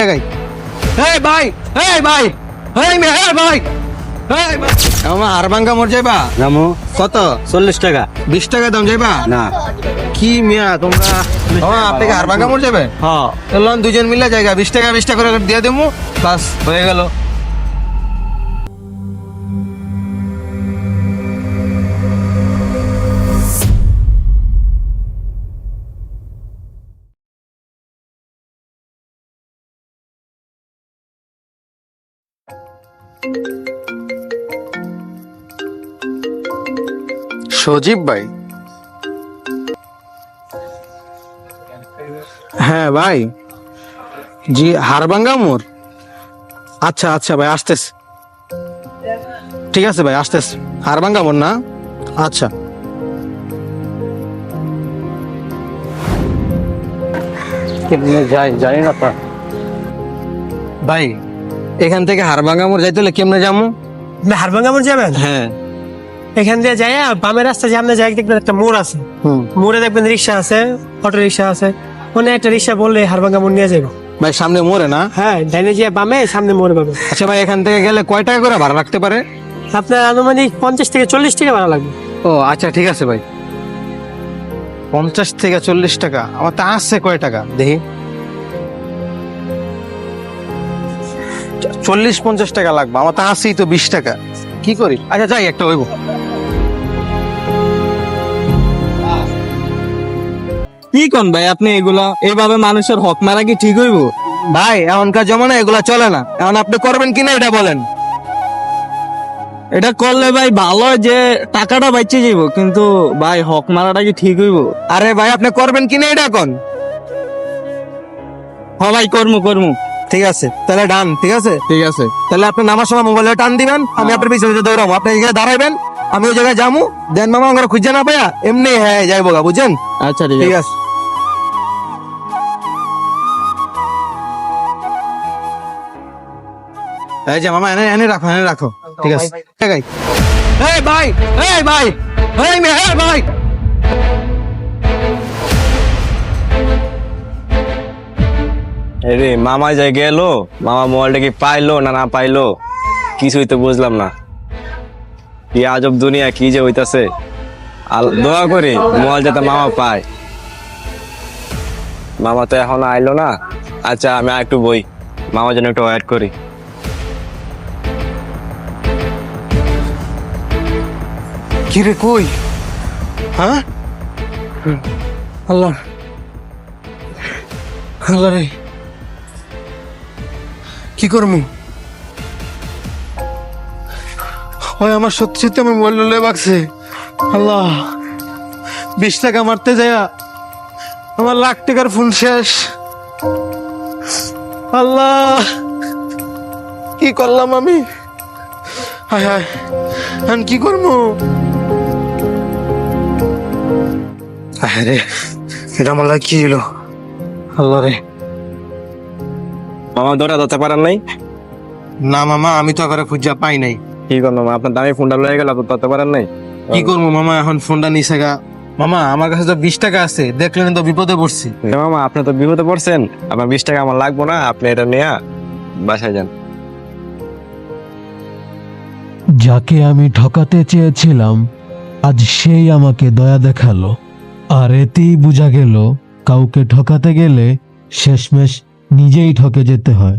টাকাই এই ভাই এই ভাই এই মে এই ভাই এই ভাই। আমার হারবাঙ্গা মর যাইবা? জামু কত? চল্লিশ টাকা। বিশ টাকা দাম যাইবা? না। কি মিয়া তোমরা? আপনাকে যাবে হ্যাঁ। চললাম দুজন মিলে জায়গা বিশ টাকা বিশ টাকা করে দিয়ে দেবো বাস হয়ে গেল। সজীব ভাই? হ্যাঁ ভাই। জি হারবাঙ্গা মোর আচ্ছা আচ্ছা ভাই আসতেস ঠিক আছে ভাই আসতেছে। হারবাঙ্গা মোর না? আচ্ছা। কেমনে যাই জানি না তো। ভাই এখান থেকে হারবাঙ্গা মোড় যাইতে হলে কেমনে যাব হারভাঙ্গা মোড় যাবেন? হ্যাঁ। এখান দিয়ে যাই বামের রাস্তা যে সামনে যাই দেখবেন একটা মোড় আছে। হুম। মোড়ে দেখবেন রিক্সা আছে অটো রিক্সা আছে। ওখানে একটা রিক্সা বললে হারভাঙ্গা মোড় নিয়ে যাব ভাই সামনে মোড়ে না? হ্যাঁ ডাইনে যে বামে সামনে মোড়ে পাবে আচ্ছা ভাই এখান থেকে গেলে কয় টাকা করে ভাড়া রাখতে পারে? আপনার আনুমানিক পঞ্চাশ থেকে চল্লিশ টাকা ভাড়া লাগবে। ও আচ্ছা ঠিক আছে ভাই। পঞ্চাশ থেকে চল্লিশ টাকা। আমার তা আসছে কয় টাকা? দেখি। চল্লিশ পঞ্চাশ টাকা লাগবে। আমার তো আসছেই তো বিশ টাকা। কি করি? আচ্ছা যাই একটা হইব কি কোন ভাই আপনি এগুলা? এইভাবে মানুষের হক মারা কি ঠিক হইব? ভাই এখনকার জমানা এগুলা চলে না। এখন আপনি করবেন কিনা এটা বলেন। এটা করলে ভাই ভালো যে টাকাটা বাঁচিয়ে যাইব কিন্তু ভাই হক মারাটা কি ঠিক হইব? আরে ভাই আপনি করবেন কিনা এটা কোন? হ ভাই কর্ম কর্ম। ঠিক আছে তাহলে ডান ঠিক আছে? ঠিক আছে। তাহলে আপনি নামার সময় মোবাইলে টান দিবেন আমি আপনার পিছনে পিছনে দৌড়াবো আপনি এখানে দাঁড়াইবেন আমি ওই জায়গায় যাব দেন মামা আমার খুঁজে না পাইয়া এমনি হ্যাঁ যাইবো গা বুঝছেন? আচ্ছা ঠিক আছে। এই যে মামা এনে এনে রাখো এনে রাখো। ঠিক আছে। এই গাই এই ভাই এই ভাই এই মে এই ভাই। রে মামা যাই গেল? মামা মোবাইলটা কি পাইলো না না পাইলো? কিছুই তো বুঝলাম না। কি আজব দুনিয়া কি যে হইতাছে। দোয়া করি মোবাইল যাতে মামা পায়। মামা তো এখন আইলো না। আচ্ছা আমি আর একটু বই। মামা যেন একটু ওয়েট করি। কি রে কই? হ্যাঁ? আল্লাহ। আল্লাহ রে। কি করমু হয় আমার সত্যি সত্যি আমার মোবাইল লয়ে বাকছে আল্লাহ, বিশ টাকা মারতে যায়া আমার লাখ টাকার ফোন শেষ। আল্লাহ, কি করলাম আমি? হায় হায়, এখন কি করব? আরে এটা আমার কি হলো আল্লাহ রে। মামা দৌড়া ধরতে পারেন নাই? না মামা আমি তো আবার খুঁজা পাই নাই। কি করব মামা? আপনার দামি ফোনটা লয়ে গেল ধরতে পারেন নাই? কি করব মামা এখন ফোনটা নিছে গা। মামা আমার কাছে তো বিশ টাকা আছে দেখলেন তো বিপদে পড়ছি। মামা আপনি তো বিপদে পড়ছেন। আমার বিশ টাকা আমার লাগবো না আপনি এটা নিয়ে বাসায় যান। যাকে আমি ঠকাতে চেয়েছিলাম আজ সেই আমাকে দয়া দেখাল। আর এতেই বোঝা গেল কাউকে ঠকাতে গেলে শেষমেশ নিজেই ঠকে যেতে হয়।